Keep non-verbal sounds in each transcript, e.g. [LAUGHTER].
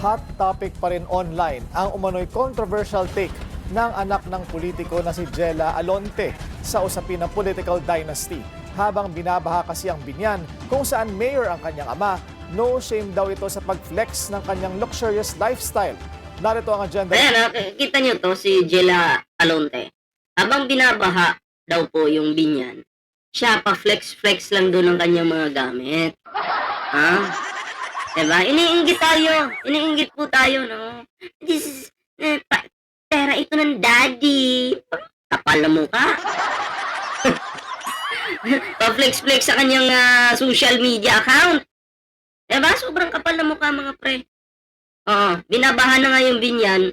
Hot topic pa rin online ang umano'y controversial take ng anak ng politiko na si Jella Alonte sa usapin ng political dynasty. Habang binabaha kasi ang binyan kung saan mayor ang kanyang ama, no shame daw ito sa pag-flex ng kanyang luxurious lifestyle. Narito ang agenda. Ayan, ah, kita nyo to, si Jella Alonte. Habang binabaha daw po yung binyan, siya pa flex-flex lang doon ng kanyang mga gamit. Ha? Diba? Iniinggit tayo. Iniinggit po tayo, no? This is, eh, pa- pera ito ng daddy. Kapal na mukha. [LAUGHS] Pa-flex-flex sa kanyang ah, social media account. Diba? Sobrang kapal na mukha, mga pre. Oo, binabahan na nga yung binyan.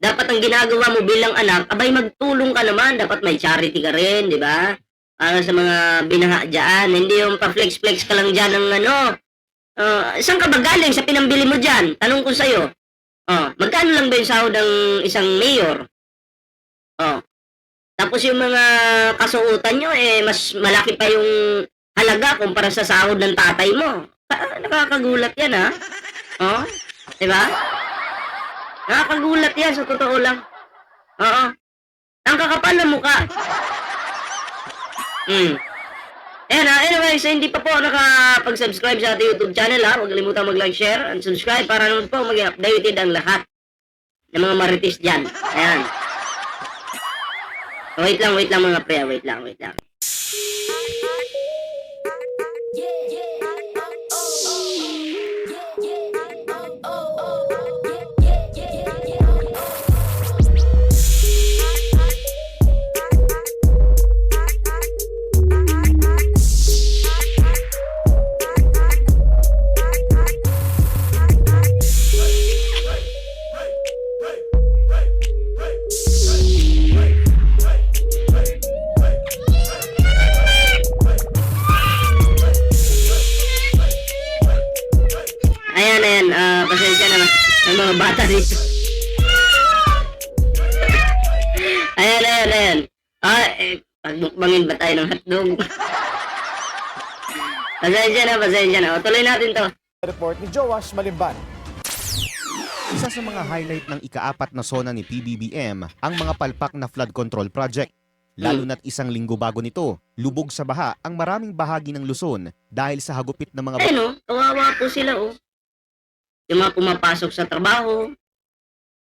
Dapat ang ginagawa mo bilang anak, abay magtulong ka naman. Dapat may charity ka rin, di ba? Para sa mga binaha dyan. Hindi yung pa-flex-flex ka lang dyan ng ano. Uh, saan ka ba galing sa pinambili mo dyan? Tanong ko sa'yo. Oh, magkano lang ba yung sahod ng isang mayor? Oh. Tapos yung mga kasuotan nyo, eh, mas malaki pa yung halaga kumpara sa sahod ng tatay mo. Ka- Nakakagulat yan, ha? Oh, di ba? Nakakagulat yan, sa totoo lang. Oo. Ang kakapal na mukha. Hmm. Ayan ha, anyway, sa hindi pa po nakapag-subscribe sa ating YouTube channel ha, huwag kalimutan mag-like, share, and subscribe para naman po maging updated ang lahat ng mga marites dyan. Ayan. Wait lang, wait lang mga pre, wait lang, wait lang. Pasensya na, pasensya na. O, tuloy natin to. Report ni Joash Malimban. Isa sa mga highlight ng ikaapat na sona ni PBBM ang mga palpak na flood control project. Lalo na't isang linggo bago nito, lubog sa baha ang maraming bahagi ng Luzon dahil sa hagupit ng mga Ayun oh, kawawa po sila oh. Yung mga pumapasok sa trabaho,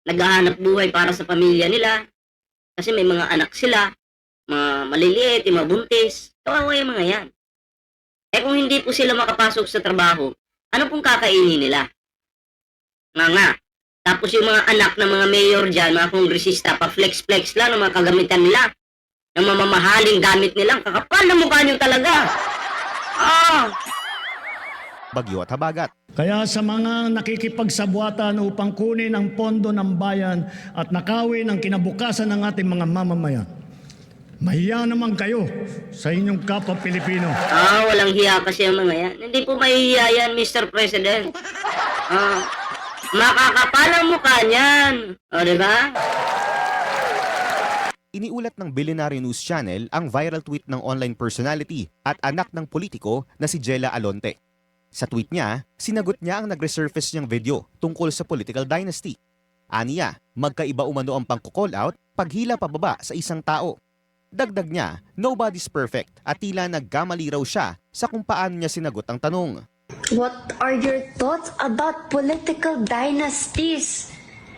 naghahanap buhay para sa pamilya nila, kasi may mga anak sila, mga maliliit, yung mga buntis, kawawa yung mga yan. Eh kung hindi po sila makapasok sa trabaho, ano pong kakainin nila? Nga nga. Tapos yung mga anak ng mga mayor dyan, mga kongresista, pa-flex-flex lang ng mga kagamitan nila. Ng mamamahaling gamit nila. Ang Kakapal na mukha nyo talaga. Ah! bagyo at habagat. Kaya sa mga nakikipagsabuatan upang kunin ang pondo ng bayan at nakawin ang kinabukasan ng ating mga mamamayan, mahiya naman kayo sa inyong kapwa Pilipino. Ah, walang hiya kasi ang mga yan. Hindi po mahihiya yan, Mr. President. Ah, makakapal ang mukha niyan. O, di ba? Iniulat ng Billionaire News Channel ang viral tweet ng online personality at anak ng politiko na si Jella Alonte. Sa tweet niya, sinagot niya ang nag-resurface niyang video tungkol sa political dynasty. Aniya, magkaiba umano ang pangko-call out paghila pababa sa isang tao. Dagdag niya, nobody's perfect at tila nagkamali raw siya sa kung paano niya sinagot ang tanong. What are your thoughts about political dynasties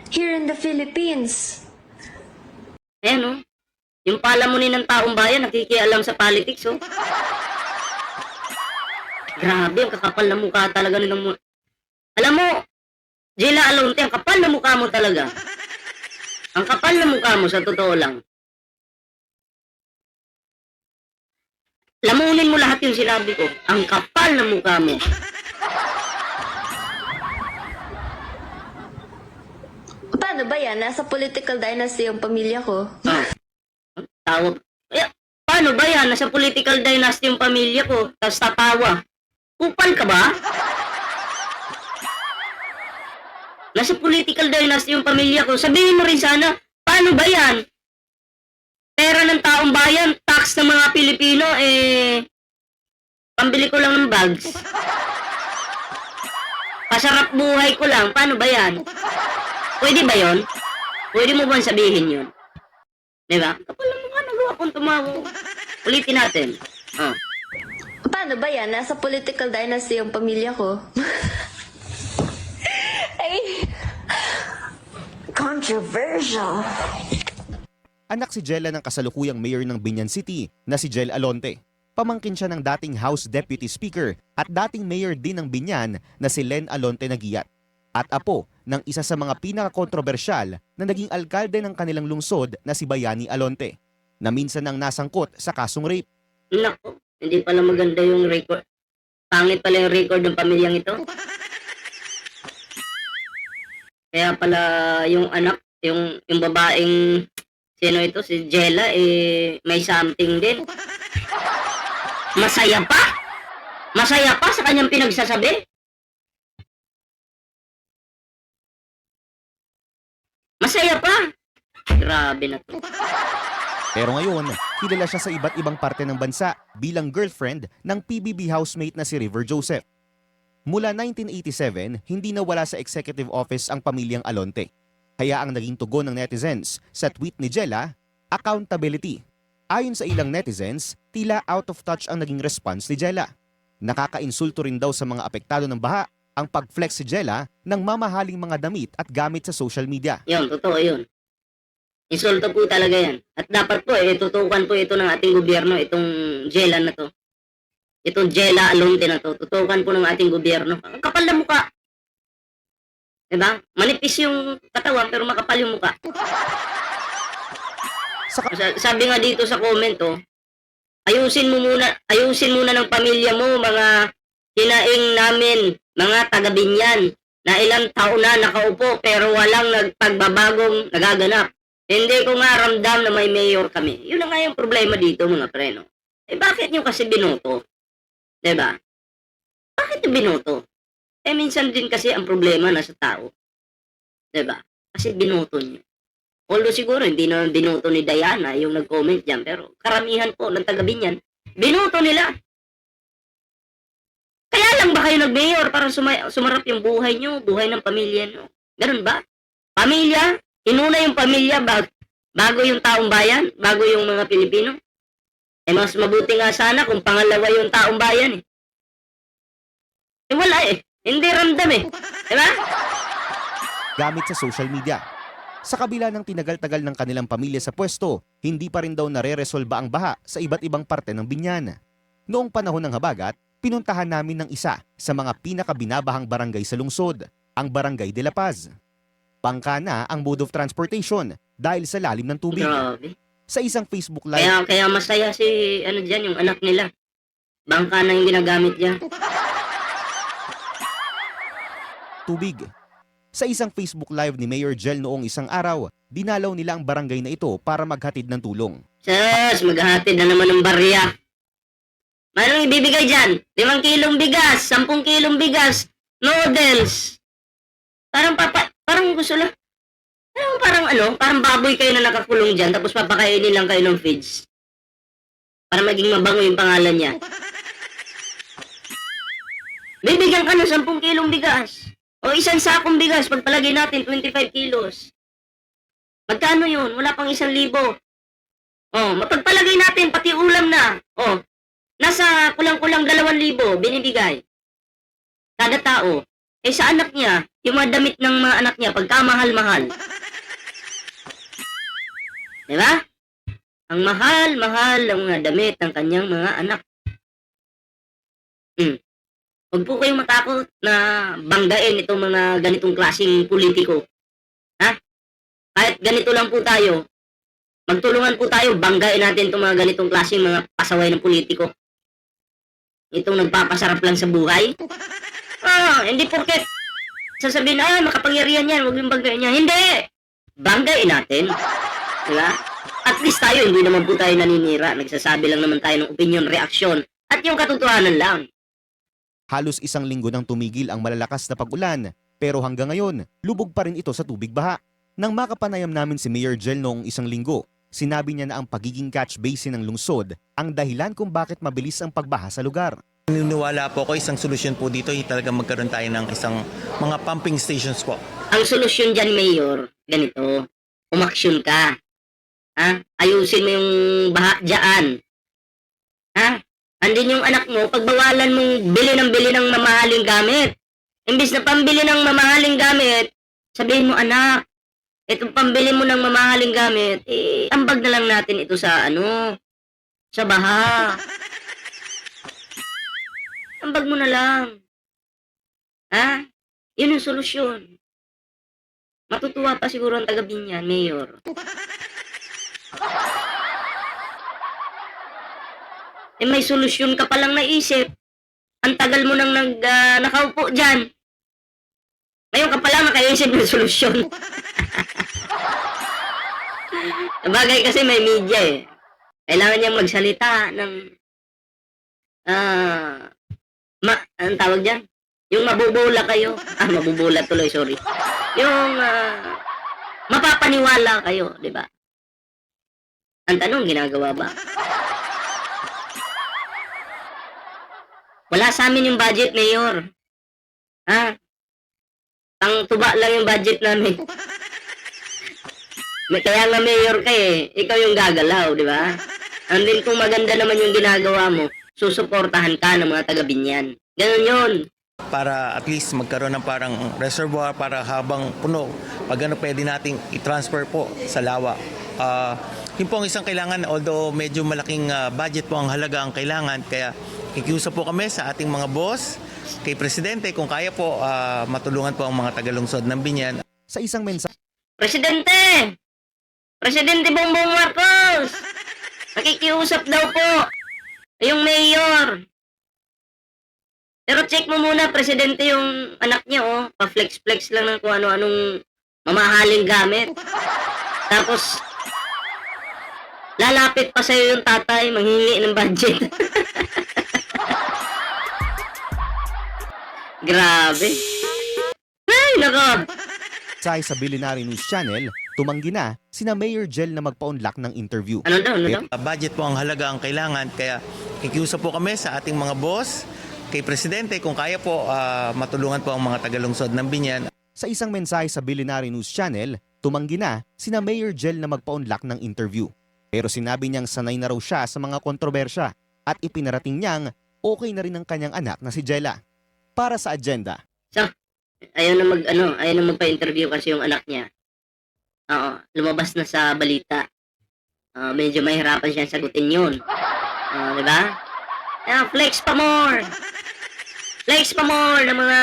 here in the Philippines? Ayan, oh. Yung palamunin ng taong bayan, nakikialam sa politics, oh. Grabe, ang kakapal na mukha talaga nilang mga... Alam mo, Jela Alonte, ang kapal na mukha mo talaga. Ang kapal na mukha mo, sa totoo lang. Lamunin mo lahat yung sinabi ko. Ang kapal na mukha mo. Paano ba yan? Nasa political dynasty yung pamilya ko. Ah. Tawag. Eh, paano ba yan? Nasa political dynasty yung pamilya ko. Tapos tatawa. Kupal ka ba? Nasa political dynasty yung pamilya ko. Sabihin mo rin sana, paano ba yan? Pera ng taong bayan, tax ng mga Pilipino, eh, pambili ko lang ng bags. Pas Papasarap buhay ko lang. Paano ba yan? Pwede ba yon? Pwede mo ba sabihin yun? Di ba? Kapal na mukha, nagawa kong tumawa. Ulitin natin. Oh. Paano ba yan? Nasa political dynasty yung pamilya ko. [LAUGHS] Ay, controversial. Anak si Jella ng kasalukuyang mayor ng Binyan City na si Jel Alonte. Pamangkin siya ng dating House Deputy Speaker at dating mayor din ng Binyan na si Len Alonte Nagiyat. At apo ng isa sa mga pinakakontrobersyal na naging alkalde ng kanilang lungsod na si Bayani Alonte na minsan nang nasangkot sa kasong rape. Nako, hindi pala maganda yung record. Pangit pala yung record ng pamilyang ito. Kaya pala yung anak, yung, yung babaeng, sino ito, si Jella, eh, may something din. Masaya pa? Masaya pa sa kanyang pinagsasabi? Masaya pa? Grabe na to. Pero ngayon, kilala siya sa iba't ibang parte ng bansa bilang girlfriend ng PBB housemate na si River Joseph. Mula 1987, hindi nawala sa executive office ang pamilyang Alonte. Kaya ang naging tugon ng netizens sa tweet ni Jella, accountability. Ayon sa ilang netizens, tila out of touch ang naging response ni Jella. Nakakainsulto rin daw sa mga apektado ng baha ang pag-flex si Jella ng mamahaling mga damit at gamit sa social media. Yun, totoo yun. Insulto po talaga yan. At dapat po, eh, tutukan po ito ng ating gobyerno, itong jela na to. Itong jela alunte na to. Tutukan po ng ating gobyerno. Ang kapal na muka. Diba? Manipis yung katawan, pero makapal yung. Sa Sa- Sabi nga dito sa comment, oh, ayusin mo muna, ayusin muna ng pamilya mo, mga hinaing namin, mga taga-binyan, na ilang taon na nakaupo pero walang nagpagbabagong nagaganap. Hindi ko nga ramdam na may mayor kami. Yun na nga yung problema dito mga preno. Eh bakit nyo kasi binoto? 'Di ba? Bakit nyo binoto? Eh minsan din kasi ang problema nasa tao. ba? Kasi binoto nyo. Although siguro hindi naman binoto ni Diana yung nag-comment dyan, pero karamihan po ng taga-binyan, binoto nila. Kaya lang ba kayo nag-mayor para suma- sumarap yung buhay nyo, buhay ng pamilya nyo? Ganun ba? Pamilya? Inuna yung pamilya bago, bago yung taong bayan? Bago yung mga Pilipino? Eh mas mabuti nga sana kung pangalawa yung taong bayan eh. Eh wala eh. Hindi ramdam eh. Diba? gamit sa social media. Sa kabila ng tinagal-tagal ng kanilang pamilya sa pwesto, hindi pa rin daw nare-resolba ang baha sa iba't ibang parte ng Binyan. Noong panahon ng habagat, pinuntahan namin ng isa sa mga pinakabinabahang barangay sa lungsod, ang Barangay de la Paz. Pangka na ang mode of transportation dahil sa lalim ng tubig. Grabe. Sa isang Facebook live, Kaya, kaya masaya si, ano dyan, yung anak nila. Bangka na yung ginagamit dyan. Tubig. Sa isang Facebook live ni Mayor Jel noong isang araw, dinalaw nila ang barangay na ito para maghatid ng tulong. Sus, maghahatid na naman ng barya. Manong ibibigay dyan? Limang kilong bigas, sampung kilong bigas, noodles. Parang papa, parang gusto lang. Parang, parang ano, parang baboy kayo na nakakulong dyan, tapos papakainin lang kayo ng feeds. Para maging mabango yung pangalan niya. Bibigyan ka ng sampung kilong bigas. O isang sakong bigas, pagpalagay natin, 25 kilos. Magkano yun? Wala pang isang libo. Oh, mapagpalagay natin pati ulam na. Oh, nasa kulang-kulang dalawang libo binibigay. Kada tao. Eh sa anak niya, yung mga damit ng mga anak niya, pagkamahal-mahal. Di ba? Ang mahal-mahal ang mga damit ng kanyang mga anak. Hmm. Huwag po kayong matakot na banggain itong mga ganitong klaseng politiko. Ha? Kahit ganito lang po tayo, magtulungan po tayo, banggain natin itong mga ganitong klaseng mga pasaway ng politiko. Itong nagpapasarap lang sa buhay. Ah, hindi porket sasabihin, ah, makapangyarihan yan, huwag yung banggain niya. Hindi! Banggain natin. Diba? At least tayo, hindi naman po tayo naninira. Nagsasabi lang naman tayo ng opinion, reaksyon, at yung katotohanan lang. Halos isang linggo nang tumigil ang malalakas na pag-ulan, pero hanggang ngayon, lubog pa rin ito sa tubig baha. Nang makapanayam namin si Mayor Jel noong isang linggo, sinabi niya na ang pagiging catch basin ng lungsod ang dahilan kung bakit mabilis ang pagbaha sa lugar. Naniniwala po ako isang solusyon po dito ay talaga magkaroon tayo ng isang mga pumping stations po. Ang solusyon dyan, Mayor, ganito, umaksyon ka. Ha? Ayusin mo yung baha dyan. Andin yung anak mo, pagbawalan mong bili ng bili ng mamahaling gamit. Imbis na pambili ng mamahaling gamit, sabihin mo, anak, itong pambili mo ng mamahaling gamit, eh, ambag na lang natin ito sa ano, sa baha. Ambag mo na lang. Ha? Yun yung solusyon. Matutuwa pa siguro ang taga Binyan, Mayor. Eh may solusyon ka palang naisip. Ang tagal mo nang nag, ah, nakaupo dyan. Ngayon ka pala makaisip ng solusyon. [LAUGHS] Bagay kasi may media eh. Kailangan niyang magsalita ng ah ma anong tawag dyan? Yung mabubula kayo. [LAUGHS] Ah, mabubula tuloy, sorry. Yung ah, mapapaniwala kayo, di ba? Ang tanong, ginagawa ba? Wala sa amin yung budget, Mayor. Ha? Pang tuba lang yung budget namin. [LAUGHS] May kaya nga mayor ka eh, ikaw yung gagalaw, di ba? And then kung maganda naman yung ginagawa mo, susuportahan ka ng mga taga-binyan. Ganun yun. para at least magkaroon ng parang reservoir para habang puno, pag ano pwede nating i-transfer po sa lawa. Ah, yun po ang isang kailangan, although medyo malaking ah, budget po ang halaga ang kailangan, kaya kikiusap po kami sa ating mga boss, kay Presidente, kung kaya po ah, matulungan po ang mga tagalungsod ng Binyan Sa isang mensahe Presidente! Presidente Bongbong Marcos! Nakikiusap daw po yung mayor. Pero check mo muna, Presidente, yung anak niya, oh. Pa-flex-flex lang ng kung ano-anong mamahaling gamit. Tapos, lalapit pa sa'yo yung tatay, manghingi ng budget. [LAUGHS] Grabe. Ay, nako. sa Billionaire News Channel, tumanggi na sina Mayor Jel na magpa-unlock ng interview. Ano daw, ano daw? Budget po ang halaga ang kailangan, kaya kikiusap po kami sa ating mga boss, kay Presidente, kung kaya po ah, matulungan po ang mga tagalungsod ng Binyan Sa isang mensahe sa Billionaire News Channel, tumanggi na sina Mayor Jel na magpa-unlock ng interview. Pero sinabi niyang sanay na raw siya sa mga kontrobersya at ipinarating niyang okay na rin ang kanyang anak na si Jella. Para sa agenda, ayaw na mag ano, ayaw na magpa-interview kasi yung anak niya. Oo, lumabas na sa balita. Ah, medyo mahirapan siya sagutin 'yun. Ah, 'di ba? Ah, flex pa more. Flex pa more ng mga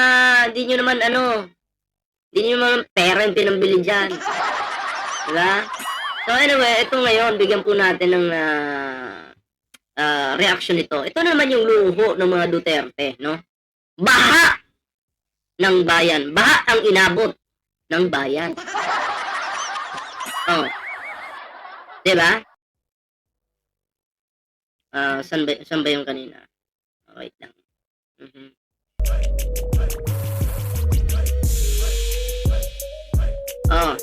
hindi nyo naman ano. Hindi nyo naman yung pinambili diyan. 'Di ba? So anyway, ito ngayon bigyan po natin ng ah, ah, reaction nito. Ito naman yung luho ng mga Duterte, no? Baha ng bayan. Baha ang inabot ng bayan. Oh. 'Di ba? Ah, saan ba, saan ba yung kanina? Oh, lang. Mhm. Oh.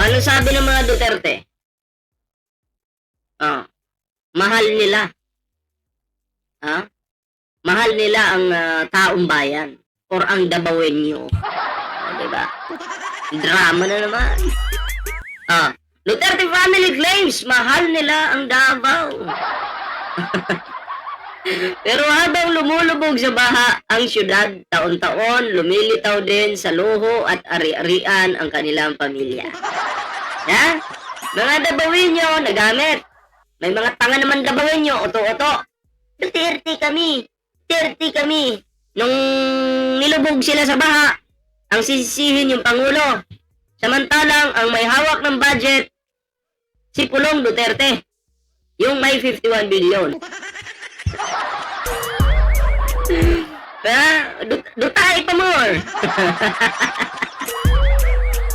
Ano sabi ng mga Duterte? Ah, mahal nila. Ha? Mahal nila ang ah, taong bayan or ang Dabawenyo. Oh, diba? Drama na naman. Ah, Duterte family claims mahal nila ang Davao. [LAUGHS] Pero habang lumulubog sa baha ang syudad, taon-taon lumilitaw din sa luho at ari-arian ang kanilang pamilya. Ha? Mga Dabawinyo nagamit. May mga tanga naman Dabawinyo, oto-oto. Duterte kami. Duterte kami. Nung nilubog sila sa baha, ang sisisihin yung Pangulo. Samantalang ang may hawak ng budget, si Pulong Duterte. Yung may 51 billion. [LAUGHS] Ha? Dut dutay pa more. [LAUGHS]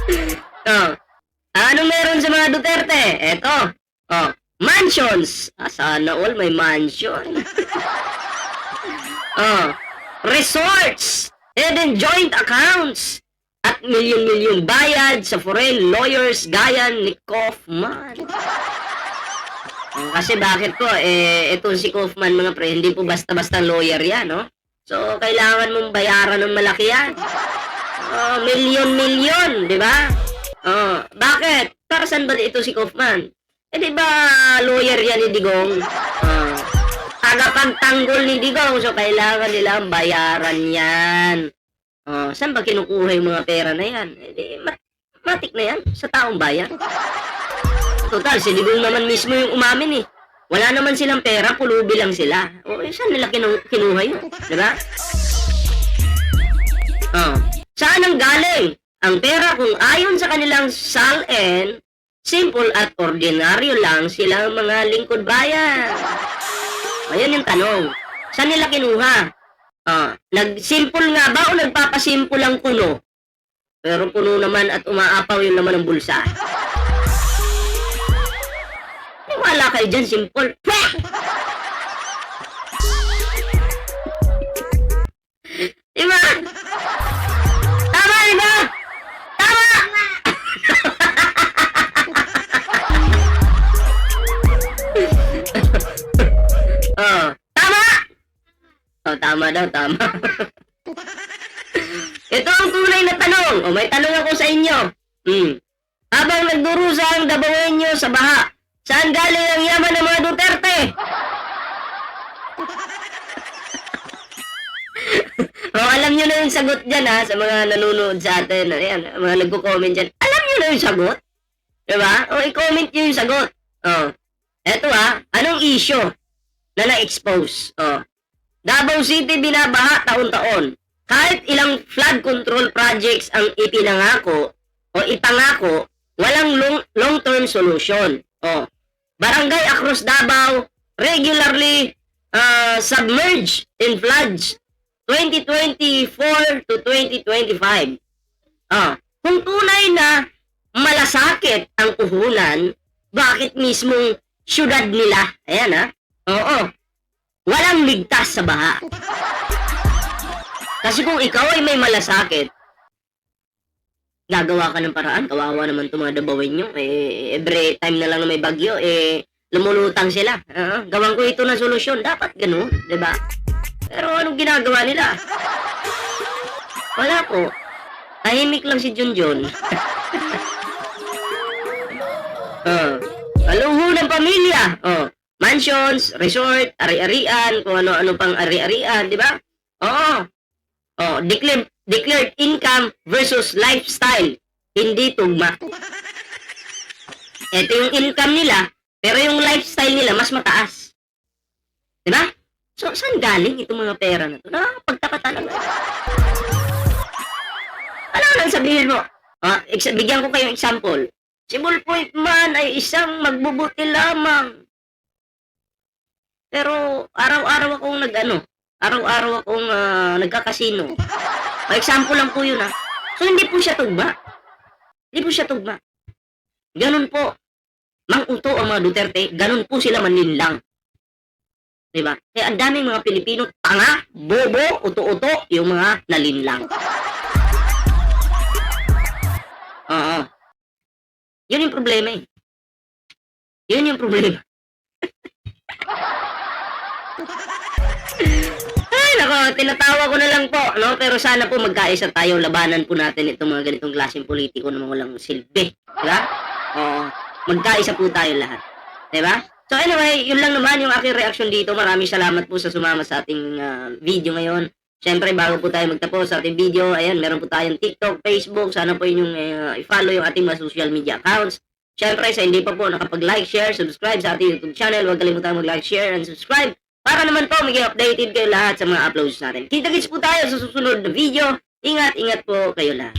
[LAUGHS] oh. Ano meron sa mga Duterte? Eto. Oh, mansions. Ah, sana all may mansion. [LAUGHS] oh, resorts. And then joint accounts. At milyon-milyon bayad sa foreign lawyers gaya ni Kaufman. Oh, Kasi bakit po, eh, ito si Kaufman mga pre, hindi po basta-basta lawyer yan, no? So, kailangan mong bayaran ng malaki yan. Oh, milyon-milyon, di ba? Oh, bakit? Para saan ba ito si Kaufman? Eh, di ba lawyer yan ni Digong? Oh, tagapagtanggol ni Digong, so kailangan nilang bayaran yan. Oh, saan ba kinukuha yung mga pera na yan? Eh, di, mat- matik na yan sa taong bayan. Total, si Digong naman mismo yung umamin eh. Wala naman silang pera, pulubi lang sila. O, eh, saan nila kinu- kinuha yun? Di ba? Oh. Saan ang galing? Ang pera kung ayon sa kanilang SALN, simple at ordinaryo lang silang mga lingkod bayan. Ayun yung tanong. Saan nila kinuha? Ah, nag-simple nga ba o nagpapasimple ang kuno? Pero puno naman at umaapaw yung laman ng bulsa. Wala kayo dyan, simple. [LAUGHS] Diba? Oh, tama! Oh, tama daw, tama. Ito ang tunay na tanong. O, may tanong ako sa inyo. Hmm. Habang nagdurusa ang dabawenyo sa baha, saan galing ang yaman ng mga Duterte? [LAUGHS] o, alam nyo na yung sagot dyan ha, sa mga nanonood sa atin. Ayan, mga nagko-comment dyan. Alam nyo na yung sagot? Diba? O, i-comment nyo yung sagot. O, eto ha, anong issue na na-expose? O, Davao City binabaha taon-taon. Kahit ilang flood control projects ang ipinangako o ipangako, walang long, long-term solution. O, barangay across Davao regularly uh, submerged in floods 2024 to 2025. Ah, kung tunay na malasakit ang uhunan, bakit mismong syudad nila? Ayan ha. Oo. Walang ligtas sa baha. Kasi kung ikaw ay may malasakit, gagawa ka ng paraan. Kawawa naman itong mga dabawin nyo. Eh, every time na lang na may bagyo, eh, lumulutang sila. Ah, gawan ko ito na solusyon. Dapat ganun, di ba? Pero anong ginagawa nila? Wala po. Tahimik lang si Junjun. [LAUGHS] oh. Paluho ng pamilya. Oh. Mansions, resort, ari-arian, kung ano-ano pang ari-arian, di ba? Oo. Oh, declared, declared income versus lifestyle. Hindi tugma. Ito yung income nila, pero yung lifestyle nila mas mataas. Di ba? So, saan galing itong mga pera na to? Nakakapagtaka talaga. Ano lang sabihin mo? Ah, bigyan ko kayong example. Si Bullpoint Man ay isang magbubuti lamang. Pero araw-araw akong nag-ano, araw-araw akong ah, nagkakasino. O, example lang po yun ha. So, hindi po siya tugma. Hindi po siya tugma. Ganun po. Mang uto ang mga Duterte, ganun po sila manlinlang. Diba? Kaya ang daming mga Pilipino, tanga, bobo, uto-uto, yung mga nalinlang. Oo. Yun yung problema eh. Yun yung problema. [LAUGHS] Ay, nako, tinatawa ko na lang po, no? Pero sana po magkaisa tayo, labanan po natin itong mga ganitong klaseng politiko na walang silbi. Diba? Oo. Magkaisa po tayo lahat. Diba? So anyway, yun lang naman yung aking reaction dito. Maraming salamat po sa sumama sa ating ah, video ngayon. Siyempre, bago po tayo magtapos sa ating video, ayan, meron po tayong TikTok, Facebook. Sana po inyong ah, i-follow yung ating mga social media accounts. Siyempre, sa hindi pa po nakapag-like, share, subscribe sa ating YouTube channel, huwag kalimutan mag-like, share, and subscribe para naman po maging updated kayo lahat sa mga uploads natin. Kita-kits po tayo sa susunod na video. Ingat, ingat po kayo lahat.